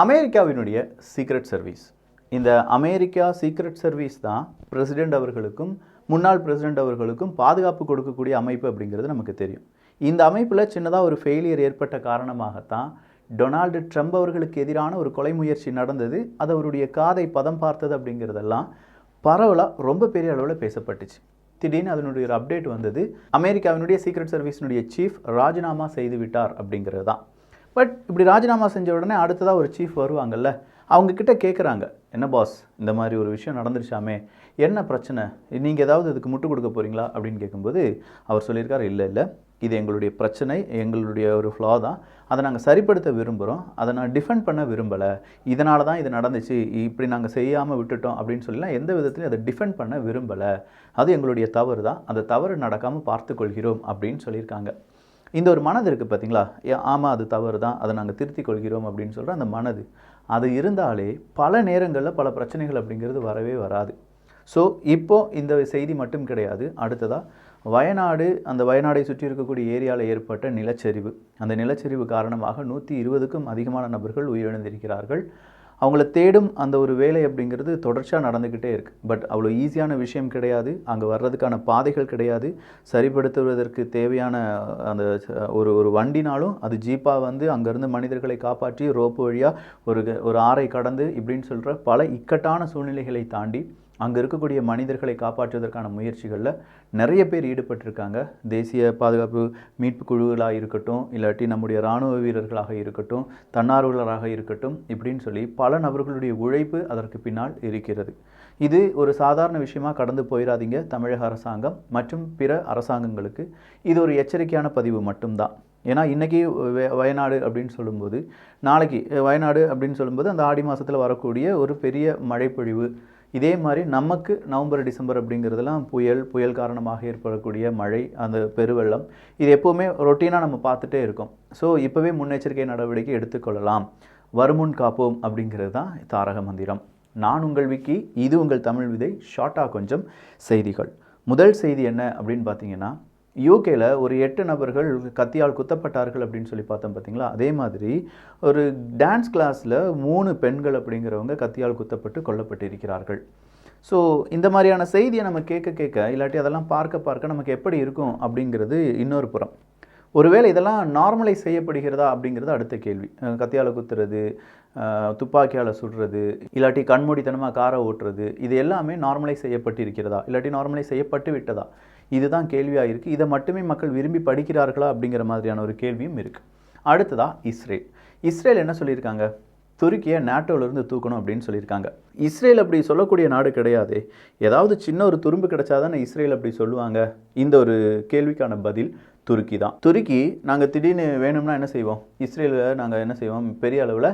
அமெரிக்காவினுடைய secret service இந்த America secret service தான் பிரசிடெண்ட் அவர்களுக்கும் முன்னாள் பிரசிடெண்ட் அவர்களுக்கும் பாதுகாப்பு கொடுக்கக்கூடிய அமைப்பு அப்படிங்கிறது நமக்கு தெரியும். இந்த அமைப்பில் சின்னதாக ஒரு ஃபெயிலியர் ஏற்பட்ட காரணமாகத்தான் டொனால்டு ட்ரம்ப் அவர்களுக்கு எதிரான ஒரு கொலை முயற்சி நடந்தது. அது அவருடைய காதை பதம் பார்த்தது அப்படிங்கிறதெல்லாம் பரவலாக ரொம்ப பெரிய அளவில் பேசப்பட்டுச்சு. திடீர்னு அதனுடைய ஒரு அப்டேட் வந்தது. அமெரிக்காவினுடைய சீக்ரெட் சர்வீஸினுடைய சீஃப் ராஜினாமா செய்து விட்டார் அப்படிங்கிறது தான். பட் இப்படி ராஜினாமா செஞ்ச உடனே அடுத்ததாக ஒரு சீஃப் வருவாங்கல்ல அவங்கக்கிட்ட கேட்குறாங்க என்ன பாஸ் இந்த மாதிரி ஒரு விஷயம் நடந்துருச்சாமே என்ன பிரச்சனை? நீங்கள் ஏதாவது இதுக்கு முட்டு கொடுக்க போகிறீங்களா அப்படின்னு கேட்கும்போது அவர் சொல்லியிருக்காரு இல்லை இல்லை இது எங்களுடைய பிரச்சனை எங்களுடைய ஒரு ஃப்ளா தான். அதை நாங்கள் சரிப்படுத்த விரும்புகிறோம் அதை நான் டிஃபெண்ட் பண்ண விரும்பலை. இதனால தான் இது நடந்துச்சு. இப்படி நாங்கள் செய்யாமல் விட்டுட்டோம். அப்படின்னு சொல்லலாம் எந்த விதத்துலையும் அதை டிஃபெண்ட் பண்ண விரும்பலை. அது எங்களுடைய தவறு தான். அந்த தவறு நடக்காமல் பார்த்துக்கொள்கிறோம் அப்படின்னு சொல்லியிருக்காங்க. இந்த ஒரு மனது இருக்குது பார்த்தீங்களா ஆமாம் அது தவறு தான் அதை நாங்கள் திருத்திக் கொள்கிறோம் அப்படின்னு சொல்கிற அந்த மனது. அது இருந்தாலே பல நேரங்களில் பல பிரச்சனைகள் அப்படிங்கிறது வரவே வராது. ஸோ இப்போ இந்த செய்தி மட்டும் கிடையாது. அடுத்ததாக வயநாடு அந்த வயநாடை சுற்றி இருக்கக்கூடிய ஏரியாவில் ஏற்பட்ட நிலச்சரிவு. அந்த நிலச்சரிவு காரணமாக நூற்றி இருபதுக்கும் அதிகமான நபர்கள் உயிரிழந்திருக்கிறார்கள். அவங்கள தேடும் அந்த ஒரு வேலை அப்படிங்கிறது தொடர்ச்சியாக நடந்துக்கிட்டே இருக்குது பட் அவ்வளோ ஈஸியான விஷயம் கிடையாது. அங்கே வர்றதுக்கான பாதைகள் கிடையாது. சரிப்படுத்துவதற்கு தேவையான அந்த ஒரு ஒரு வண்டினாலும் அது ஜீப்பாக வந்து அங்கேருந்து மனிதர்களை காப்பாற்றி ரோப்பு வழியாக ஒரு ஒரு ஆறை கடந்து இப்படின்னு சொல்கிற பல இக்கட்டான சூழ்நிலைகளை தாண்டி அங்கே இருக்கக்கூடிய மனிதர்களை காப்பாற்றுவதற்கான முயற்சிகளில் நிறைய பேர் ஈடுபட்டிருக்காங்க. தேசிய பாதுகாப்பு மீட்பு குழுக்களாக இருக்கட்டும் இல்லாட்டி நம்முடைய இராணுவ வீரர்களாக இருக்கட்டும் தன்னார்வலராக இருக்கட்டும் இப்படின்னு சொல்லி பல நபர்களுடைய உழைப்பு அதற்கு பின்னால் இருக்கிறது. இது ஒரு சாதாரண விஷயமாக கடந்து போயிடாதீங்க தமிழக அரசாங்கம் மற்றும் பிற அரசாங்கங்களுக்கு. இது ஒரு எச்சரிக்கையான பதிவு மட்டும்தான். ஏன்னா இன்றைக்கி வயநாடு அப்படின்னு சொல்லும்போது நாளைக்கு வயநாடு அப்படின்னு சொல்லும்போது அந்த ஆடி மாதத்தில் வரக்கூடிய ஒரு பெரிய மழைப்பொழிவு இதே மாதிரி நமக்கு நவம்பர் டிசம்பர் அப்படிங்கிறதுலாம் புயல் புயல் காரணமாக ஏற்படக்கூடிய மழை அந்த பெருவெள்ளம் இது எப்போவுமே ரொட்டீனாக நம்ம பார்த்துட்டே இருக்கோம். ஸோ இப்போவே முன்னெச்சரிக்கை நடவடிக்கை எடுத்துக்கொள்ளலாம் வருமுன் காப்போம் அப்படிங்கிறது தான் தாரக மந்திரம். நான் உங்கள் விக்கி இது உங்கள் தமிழ் விதை ஷார்ட்டாக கொஞ்சம் செய்திகள். முதல் செய்தி என்ன அப்படின்னு பார்த்தீங்கன்னா யூகேல ஒரு எட்டு நபர்கள் கத்தியால் குத்தப்பட்டார்கள் அப்படின்னு சொல்லி பார்த்தோம் பார்த்தீங்களா? அதே மாதிரி ஒரு டான்ஸ் கிளாஸில் மூணு பெண்கள் அப்படிங்கிறவங்க கத்தியால் குத்தப்பட்டு கொல்லப்பட்டிருக்கிறார்கள். ஸோ இந்த மாதிரியான செய்தியை நம்ம கேட்க கேட்க இல்லாட்டி அதெல்லாம் பார்க்க பார்க்க நமக்கு எப்படி இருக்கும் அப்படிங்கிறது இன்னொரு புறம். ஒருவேளை இதெல்லாம் நார்மலைஸ் செய்யப்படுகிறதா அப்படிங்கிறது அடுத்த கேள்வி. கத்தியால் குத்துறது துப்பாக்கியால் சுடுறது இல்லாட்டி கண்மூடித்தனமாக காரை ஓட்டுறது இது எல்லாமே நார்மலைஸ் செய்யப்பட்டிருக்கிறதா? இல்லாட்டி நார்மலைஸ் செய்யப்பட்டு விட்டதா? இதுதான் கேள்வியாக இருக்குது இதை மட்டுமே மக்கள் விரும்பி படிக்கிறார்களா அப்படிங்கிற மாதிரியான ஒரு கேள்வியும் இருக்குது அடுத்ததாக இஸ்ரேல். இஸ்ரேல் என்ன சொல்லியிருக்காங்க? துருக்கியை நேட்டோவிலேருந்து தூக்கணும் அப்படின்னு சொல்லியிருக்காங்க. இஸ்ரேல் அப்படி சொல்லக்கூடிய நாடு கிடையாது. ஏதாவது சின்ன ஒரு துரும்பு கிடைச்சாதானே இஸ்ரேல் அப்படி சொல்லுவாங்க? இந்த ஒரு கேள்விக்கான பதில் துருக்கி தான். துருக்கி நாங்கள் திடீர்னு வேணும்னா என்ன செய்வோம்? இஸ்ரேலில் நாங்கள் என்ன செய்வோம்? பெரிய அளவில்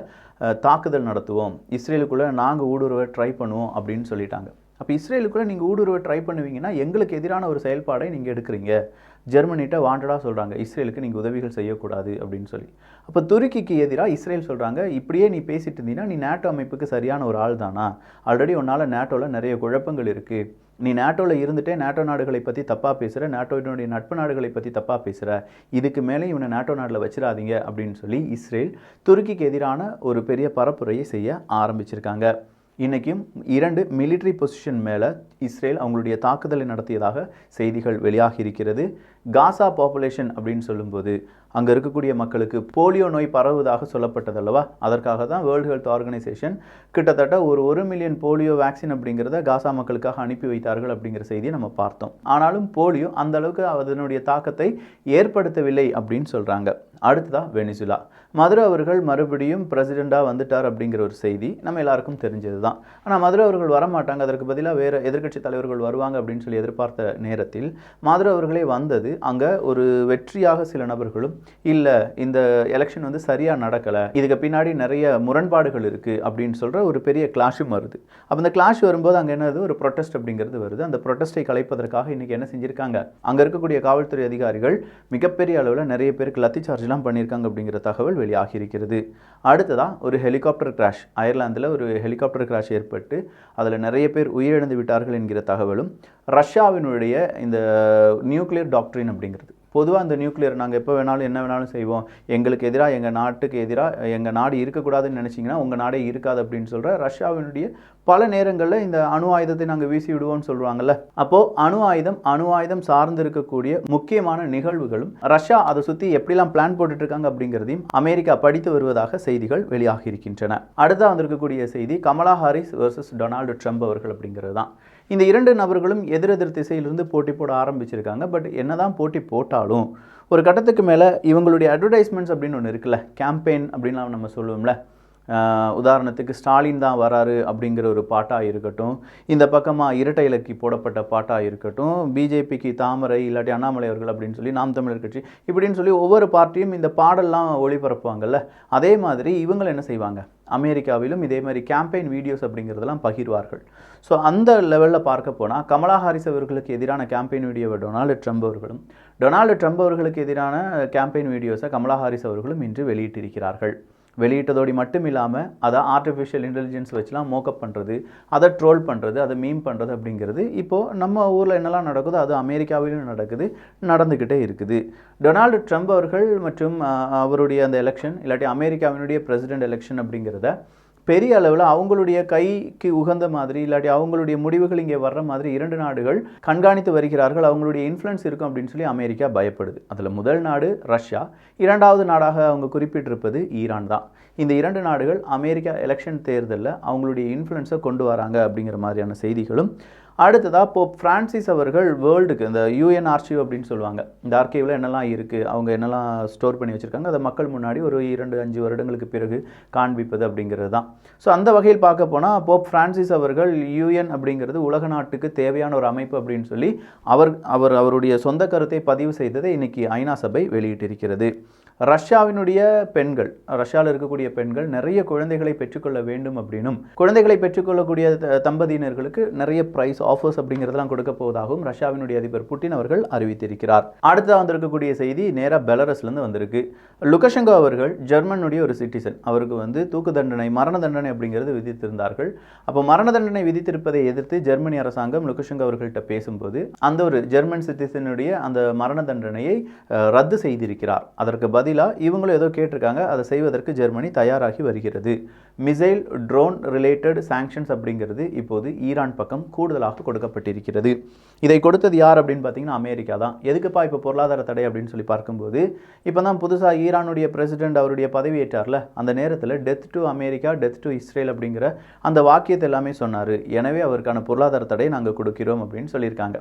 தாக்குதல் நடத்துவோம். இஸ்ரேலுக்குள்ளே நாங்கள் ஊடுருவ ட்ரை பண்ணுவோம் அப்படின்னு சொல்லிட்டாங்க. அப்போ இஸ்ரேலுக்குள்ளே நீங்கள் ஊடுருவ ட்ரை பண்ணுவீங்கன்னா எங்களுக்கு எதிரான ஒரு செயல்பாடை நீங்கள் எடுக்கிறீங்க. ஜெர்மனிட்ட வாண்டடாக சொல்கிறாங்க இஸ்ரேலுக்கு நீங்கள் உதவிகள் செய்யக்கூடாது அப்படின்னு சொல்லி. அப்போ துருக்கிக்கு எதிராக இஸ்ரேல் சொல்கிறாங்க இப்படியே நீ பேசிட்டு இருந்தீங்கன்னா நீ நேட்டோ அமைப்புக்கு சரியான ஒரு ஆள் தானா ஆல்ரெடி உன்னால் நேட்டோவில் நிறைய குழப்பங்கள் இருக்குது நீ நேட்டோவில் இருந்துட்டே நேட்டோ நாடுகளை பற்றி தப்பாக பேசுகிற நேட்டோவினுடைய நட்பு நாடுகளை பற்றி தப்பாக பேசுகிற இதுக்கு மேலே இவனை நேட்டோ நாட்டில் வச்சிடாதீங்க அப்படின்னு சொல்லி இஸ்ரேல் துருக்கிக்கு எதிரான ஒரு பெரிய பரப்புரையை செய்ய ஆரம்பிச்சிருக்காங்க. இன்றைக்கும் இரண்டு மிலிட்ரி பொசிஷன் மேலே இஸ்ரேல் அவங்களுடைய தாக்குதலை நடத்தியதாக செய்திகள் வெளியாகி இருக்கிறது. காசா பாப்புலேஷன் அப்படின்னு சொல்லும்போது அங்கே இருக்கக்கூடிய மக்களுக்கு போலியோ நோய் பரவுவதாக சொல்லப்பட்டது அல்லவா? அதற்காக தான் வேர்ல்டு ஹெல்த் ஆர்கனைசேஷன் கிட்டத்தட்ட ஒரு ஒரு மில்லியன் போலியோ வேக்சின் அப்படிங்கிறத காசா மக்களுக்காக அனுப்பி வைத்தார்கள் அப்படிங்கிற செய்தியை நம்ம பார்த்தோம். ஆனாலும் போலியோ அந்த அளவுக்கு அதனுடைய தாக்கத்தை ஏற்படுத்தவில்லை அப்படின்னு சொல்கிறாங்க அடுத்ததாக வெனிசுலா. மதுரை அவர்கள் மறுபடியும் பிரசிடெண்ட்டாக வந்துட்டார் அப்படிங்கிற ஒரு செய்தி நம்ம எல்லாருக்கும் தெரிஞ்சது தான் ஆனால் மதுரை அவர்கள் வரமாட்டாங்க. அதற்கு பதிலாக வேறு எதிர்க்கட்சி தலைவர்கள் வருவாங்க அப்படின்னு சொல்லி எதிர்பார்த்த நேரத்தில் மதுரை அவர்களே வந்தது. அங்கே ஒரு வெற்றியாக சில நபர்களும் இல்லை இந்த எலெக்ஷன் வந்து சரியாக நடக்கலை. இதுக்கு பின்னாடி நிறைய முரண்பாடுகள் இருக்குது அப்படின்னு சொல்கிற ஒரு பெரிய கிளாஷும் வருது. அப்போ அந்த கிளாஷ் வரும்போது அங்கே என்னது? ஒரு ப்ரொட்டஸ்ட் அப்படிங்கிறது வருது. அந்த ப்ரொட்டஸ்ட்டை கலைப்பதற்காக இன்றைக்கி என்ன செஞ்சுருக்காங்க? அங்கே இருக்கக்கூடிய காவல்துறை அதிகாரிகள் மிகப்பெரிய அளவில் நிறைய பேருக்கு லத்தி சார்ஜ்லாம் பண்ணியிருக்காங்க அப்படிங்கிற தகவல் வெளியாகி இருக்கிறது அடுத்ததாக ஒரு ஹெலிகாப்டர் கிராஷ் அயர்லாந்தில் ஒரு ஹெலிகாப்டர் கிராஷ் ஏற்பட்டு அதில் நிறைய பேர் உயிரிழந்து விட்டார்கள் என்கிற தகவலும் ரஷ்யாவினுடைய இந்த நியூக்ளியர் டாக்டரின் அப்படிங்கிறது. பொதுவாக அந்த நியூக்ளியர் நாங்கள் எப்போ வேணாலும் என்ன வேணாலும் செய்வோம். எங்களுக்கு எதிராக எங்கள் நாட்டுக்கு எதிராக எங்கள் நாடு இருக்கக்கூடாதுன்னு நினச்சிங்கன்னா உங்கள் நாடே இருக்காது அப்படின்னு சொல்கிற ரஷ்யாவினுடைய பல நேரங்களில் இந்த அணு ஆயுதத்தை நாங்கள் வீசி விடுவோம்னு சொல்கிறாங்கல்ல அப்போது அணு ஆயுதம் அணு ஆயுதம் சார்ந்து இருக்கக்கூடிய முக்கியமான நிகழ்வுகளும் ரஷ்யா அதை சுற்றி எப்படிலாம் பிளான் போட்டுட்ருக்காங்க அப்படிங்கிறதையும் அமெரிக்கா படித்து வருவதாக செய்திகள் வெளியாகி இருக்கின்றன அடுத்தா வந்திருக்கக்கூடிய செய்தி Kamala Harris versus Donald Trump அவர்கள் அப்படிங்கிறது தான். இந்த இரண்டு நபர்களும் எதிரெதிர் திசையிலிருந்து போட்டி போட ஆரம்பிச்சிருக்காங்க. பட் என்னதான் போட்டி போட்டாலும் ஒரு கட்டத்துக்கு மேலே இவங்களுடைய அட்வர்டைஸ்மெண்ட்ஸ் அப்படின்னு ஒன்று இருக்குல்ல கேம்பெயின் அப்படின்லாம் நம்ம சொல்லுவோம்ல உதாரணத்துக்கு ஸ்டாலின் தான் வராரு அப்படிங்கிற ஒரு பாட்டாக இருக்கட்டும் இந்த பக்கமாக இரட்டை இலக்கி போடப்பட்ட பாட்டாக இருக்கட்டும் பிஜேபிக்கு தாமரை இல்லாட்டி அண்ணாமலை அவர்கள் அப்படின்னு சொல்லி நாம் தமிழர் கட்சி இப்படின்னு சொல்லி ஒவ்வொரு பார்ட்டியும் இந்த பாடல்லாம் ஒளிபரப்புவாங்கள்ல அதே மாதிரி இவங்க என்ன செய்வாங்க? அமெரிக்காவிலும் இதே மாதிரி கேம்பெயின் வீடியோஸ் அப்படிங்கிறதெல்லாம் பகிர்வார்கள். ஸோ அந்த லெவலில் பார்க்க போனால் கமலா ஹாரிஸ் அவர்களுக்கு எதிரான கேம்பெயின் வீடியோவை டொனால்டு ட்ரம்ப் அவர்களும் டொனால்டு ட்ரம்ப் அவர்களுக்கு எதிரான கேம்பெயின் வீடியோஸை கமலா ஹாரிஸ் அவர்களும் இன்று வெளியிட்டிருக்கிறார்கள். வெளியிட்டதோடு மட்டும் இல்லாமல் அதை ஆர்டிஃபிஷியல் இன்டெலிஜென்ஸ் வச்சுலாம் மோக்கப் பண்ணுறது அதை ட்ரோல் பண்ணுறது அதை மீம் பண்ணுறது அப்படிங்கிறது இப்போது நம்ம ஊரில் என்னெல்லாம் நடக்குதோ அது அமெரிக்காவிலும் நடக்குது நடந்துக்கிட்டே இருக்குது. டொனால்டு ட்ரம்ப் அவர்கள் மற்றும் அவருடைய அந்த எலெக்ஷன் இல்லாட்டி அமெரிக்காவினுடைய பிரசிடென்ட் எலெக்ஷன் அப்படிங்கிறத பெரிய அளவில் அவங்களுடைய கைக்கு உகந்த மாதிரி இல்லாட்டி அவங்களுடைய முடிவுகள் இங்கே வர்ற மாதிரி இரண்டு நாடுகள் கண்காணித்து வருகிறார்கள் அவங்களுடைய இன்ஃப்ளூயன்ஸ் இருக்கும் அப்படின்னு சொல்லி அமெரிக்கா பயப்படுது. அதில் முதல் நாடு ரஷ்யா இரண்டாவது நாடாக அவங்க குறிப்பிட்டிருப்பது ஈரான் தான். இந்த இரண்டு நாடுகள் அமெரிக்கா எலெக்ஷன் தேர்தலில் அவங்களுடைய இன்ஃப்ளூயன்ஸை கொண்டு வராங்க அப்படிங்கிற மாதிரியான செய்திகளும் அடுத்ததாக போப் ஃப்ரான்சிஸ் அவர்கள் வேர்ல்டுக்கு இந்த யூஎன் ஆர்ச்சிவ் அப்படின்னு சொல்லுவாங்க. இந்த ஆர்கேவில் என்னெல்லாம் இருக்குது அவங்க என்னெல்லாம் ஸ்டோர் பண்ணி வச்சுருக்காங்க அதை மக்கள் முன்னாடி ஒரு இரண்டு அஞ்சு வருடங்களுக்கு பிறகு காண்பிப்பது அப்படிங்கிறது தான். ஸோ அந்த வகையில் பார்க்க போனால் போப் ஃப்ரான்சிஸ் அவர்கள் யூஎன் அப்படிங்கிறது உலக நாட்டுக்கு தேவையான ஒரு அமைப்பு அப்படின்னு சொல்லி அவர் அவர் அவருடைய சொந்த கருத்தை பதிவு செய்ததை இன்றைக்கி ஐநா சபை வெளியிட்டிருக்கிறது. ரஷ்யாவினுடைய பெண்கள் ரஷ்யாவில் இருக்கக்கூடிய பெண்கள் நிறைய குழந்தைகளை பெற்றுக்கொள்ள வேண்டும் அப்படின்னும் குழந்தைகளை பெற்றுக்கொள்ளக்கூடிய த- தம்பதியினர்களுக்கு நிறைய பிரைஸ் ஆஃபர்ஸ் அப்படிங்கிறதெல்லாம் கொடுக்க போவதாகவும் ரஷ்யாவினுடைய அதிபர் புட்டின் அவர்கள் அறிவித்திருக்கிறார். அடுத்ததாக வந்திருக்கக்கூடிய செய்தி நேராக பெலரஸ்லேருந்து வந்திருக்கு. லுகஷங்கோ அவர்கள் ஜெர்மனுடைய ஒரு சிட்டிசன் அவருக்கு வந்து தூக்கு தண்டனை மரண தண்டனை அப்படிங்கிறது விதித்திருந்தார்கள். அப்போ மரண தண்டனை விதித்திருப்பதை எதிர்த்து ஜெர்மனி அரசாங்கம் லுகஷங்கோ அவர்கள்ட்ட பேசும்போது அந்த ஒரு ஜெர்மன் சிட்டிசனுடைய அந்த மரண தண்டனையை ரத்து செய்திருக்கிறார். அதற்கு பதிலாக இவங்களும் ஏதோ கேட்டிருக்காங்க அதை செய்வதற்கு ஜெர்மனி தயாராகி வருகிறது. மிசைல் ட்ரோன் ரிலேட்டட் சாங்ஷன்ஸ் அப்படிங்கிறது இப்போது ஈரான் பக்கம் கூடுதலாக கொடுக்கப்பட்டிருக்கிறது. இதை கொடுத்தது யார் அப்படின்னு பார்த்தீங்கன்னா அமெரிக்கா தான். எதுக்குப்பா இப்போ பொருளாதார தடை அப்படின்னு சொல்லி பார்க்கும்போது இப்போ தான் புதுசாக ஈரானுடைய பிரசிடென்ட் அவருடைய பதவியேற்றார்ல அந்த நேரத்தில் death to America death to Israel அப்படிங்கிற அந்த வாக்கியத்தை எல்லாமே சொன்னார். எனவே அவருக்கான பொருளாதார தடை நாங்கள் கொடுக்கிறோம் அப்படின்னு சொல்லியிருக்காங்க.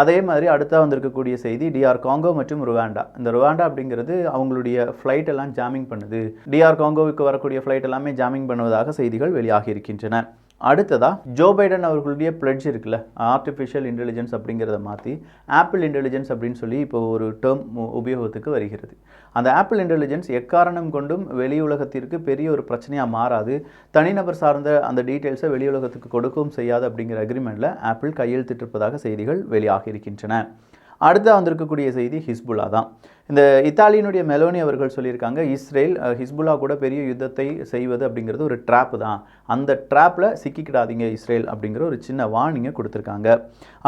அதே மாதிரி அடுத்தா வந்திருக்கக்கூடிய செய்தி டிஆர் காங்கோ மற்றும் ருவாண்டா இந்த ருவாண்டா அப்படிங்கிறது அவங்களுடைய ஃப்ளைட் எல்லாம் ஜாமிங் பண்ணுது. டிஆர் காங்கோவுக்கு வரக்கூடிய ஃப்ளைட் எல்லாமே ஜாமிங் பண்ணுவதாக செய்திகள் வெளியாகி இருக்கின்றன. அடுத்ததாக ஜோ பைடன் அவர்களுடைய பிளட்ஜ் இருக்குல்ல ஆர்டிஃபிஷியல் இன்டெலிஜென்ஸ் அப்படிங்கிறத மாற்றி ஆப்பிள் இன்டெலிஜென்ஸ் அப்படின்னு சொல்லி இப்போ ஒரு டேர்ம் உபயோகத்துக்கு வருகிறது. அந்த ஆப்பிள் இன்டெலிஜென்ஸ் எக்காரணம் கொண்டும் வெளி உலகத்திற்கு பெரிய ஒரு பிரச்சனையாக மாறாது. தனிநபர் சார்ந்த அந்த டீட்டெயில்ஸை வெளி உலகத்துக்கு கொடுக்கவும் செய்யாது அப்படிங்கிற அக்ரிமெண்ட்டில் ஆப்பிள் கையெழுத்திட்டிருப்பதாக செய்திகள் வெளியாகி இருக்கின்றன. அடுத்து வந்திருக்கக்கூடிய செய்தி ஹிஸ்புல்லா தான். இந்த இத்தாலியினுடைய மெலோனி அவர்கள் சொல்லியிருக்காங்க இஸ்ரேல் ஹிஸ்புல்லா கூட பெரிய யுத்தத்தை செய்வது அப்படிங்கிறது ஒரு ட்ராப் தான். அந்த ட்ராப்பில் சிக்கிக்கிடாதீங்க இஸ்ரேல் அப்படிங்கிற ஒரு சின்ன வார்னிங்கை கொடுத்துருக்காங்க.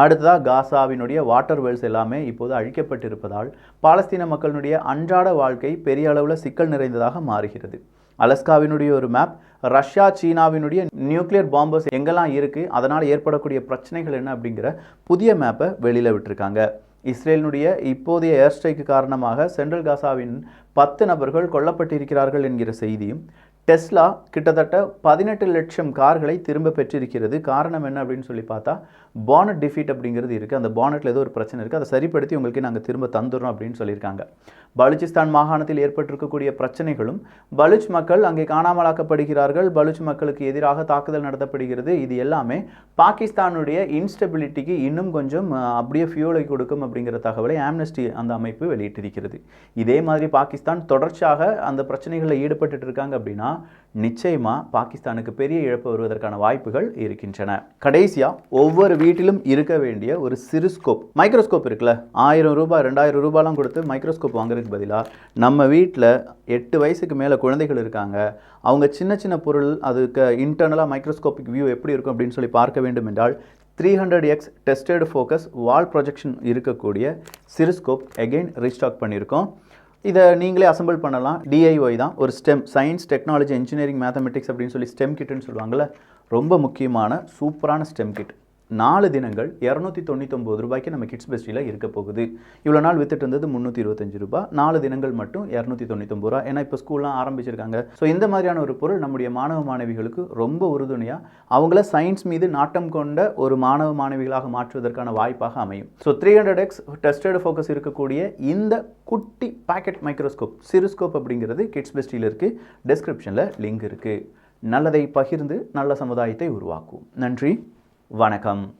அடுத்ததாக காசாவினுடைய வாட்டர் வெல்ஸ் எல்லாமே இப்போது அழிக்கப்பட்டிருப்பதால் பாலஸ்தீன மக்களினுடைய அன்றாட வாழ்க்கை பெரிய அளவில் சிக்கல் நிறைந்ததாக மாறுகிறது. அலஸ்காவினுடைய ஒரு மேப் ரஷ்யா சீனாவினுடைய நியூக்ளியர் பாம்பர்ஸ் எங்கெல்லாம் இருக்குது அதனால் ஏற்படக்கூடிய பிரச்சனைகள் என்ன அப்படிங்கிற புதிய மேப்பை வெளியில் விட்டுருக்காங்க. இஸ்ரேலினுடைய இப்போதைய ஏர் ஸ்ட்ரைக்கு காரணமாக சென்ட்ரல் காசாவின் பத்து நபர்கள் கொல்லப்பட்டிருக்கிறார்கள் என்கிற செய்தியும் டெஸ்லா கிட்டத்தட்ட பதினெட்டு லட்சம் கார்களை திரும்ப பெற்றிருக்கிறது. காரணம் என்ன அப்படின்னு சொல்லி பார்த்தா பானட் டிஃபீட் அப்படிங்கிறது இருக்குது அந்த பானட்டில் ஏதோ ஒரு பிரச்சனை இருக்குது அதை சரிப்படுத்தி உங்களுக்கு நாங்கள் திரும்ப தந்துடுறோம் அப்படின்னு சொல்லியிருக்காங்க. பலுச்சிஸ்தான் மாகாணத்தில் ஏற்பட்டிருக்கக்கூடிய பிரச்சனைகளும் பலுச் மக்கள் அங்கே காணாமலாக்கப்படுகிறார்கள். பலுச் மக்களுக்கு எதிராக தாக்குதல் நடத்தப்படுகிறது. இது எல்லாமே பாகிஸ்தானுடைய இன்ஸ்டெபிலிட்டிக்கு இன்னும் கொஞ்சம் அப்படியே ஃபியூலை கொடுக்கும் அப்படிங்கிற தகவலை ஆம்னஸ்டி அந்த அமைப்பு வெளியிட்டிருக்கிறது. இதே மாதிரி பாகிஸ்தான் தொடர்ச்சியாக அந்த பிரச்சனைகளில் ஈடுபட்டு இருக்காங்க அப்படின்னா நிச்சயமாக பாகிஸ்தானுக்கு பெரிய இழப்பு வருவதற்கான வாய்ப்புகள் இருக்கின்றன. கடைசியாக ஒவ்வொரு வீட்டிலும் இருக்க வேண்டிய ஒரு சிறு ஸ்கோப் மைக்ரோஸ்கோப் இருக்குல்ல? ஆயிரம் ரூபாய் ரெண்டாயிரம் ரூபாயெலாம் கொடுத்து மைக்ரோஸ்கோப் வாங்குறதுக்கு பதிலாக நம்ம வீட்டில் எட்டு வயசுக்கு மேலே குழந்தைகள் இருக்காங்க. அவங்க சின்ன சின்ன பொருள் அதுக்கு இன்டர்னலாக மைக்ரோஸ்கோபிக் வியூ எப்படி இருக்கும் அப்படின்னு சொல்லி பார்க்க வேண்டும் என்றால் three hundred X tested focus wall projection இருக்கக்கூடிய சிறுஸ்கோப் எகெயின் ரீஸ்டாக் பண்ணியிருக்கோம். இதை நீங்களே அசம்பிள் பண்ணலாம். டிஐஒய் தான். ஒரு STEM science technology engineering mathematics அப்படின்னு சொல்லி ஸ்டெம் கிட்னு சொல்லுவாங்கள்ல ரொம்ப முக்கியமான சூப்பரான ஸ்டெம் கிட் நாலு தினங்கள் இரநூத்தி தொண்ணூத்தொம்பது ரூபாய்க்கு நம்ம கிட்ஸ் பெஸ்டியில் இருக்க போகுது. இவ்வளோ நாள் வித்துட்டு இருந்தது முந்நூற்றி இருபத்தஞ்சு ரூபாய். நாலு தினங்கள் மட்டும் இரநூத்தி தொண்ணூத்தொம்பது ரூபா ஏன்னா இப்போ ஸ்கூல்லாம் ஆரம்பிச்சிருக்காங்க. ஸோ இந்த மாதிரியான ஒரு பொருள் நம்முடைய மாணவ மாணவிகளுக்கு ரொம்ப உறுதுணையாக அவங்கள சயின்ஸ் மீது நாட்டம் கொண்ட ஒரு மாணவ மாணவிகளாக மாற்றுவதற்கான வாய்ப்பாக அமையும். So three hundred X tested focus இருக்கக்கூடிய இந்த குட்டி பாக்கெட் மைக்ரோஸ்கோப் சிறுஸ்கோப் அப்படிங்கிறது கிட்ஸ் பெஸ்டியில் இருக்குது டெஸ்கிரிப்ஷனில் லிங்க் இருக்குது நல்லதை பகிர்ந்து நல்ல சமுதாயத்தை உருவாக்கும். நன்றி. வணக்கம்.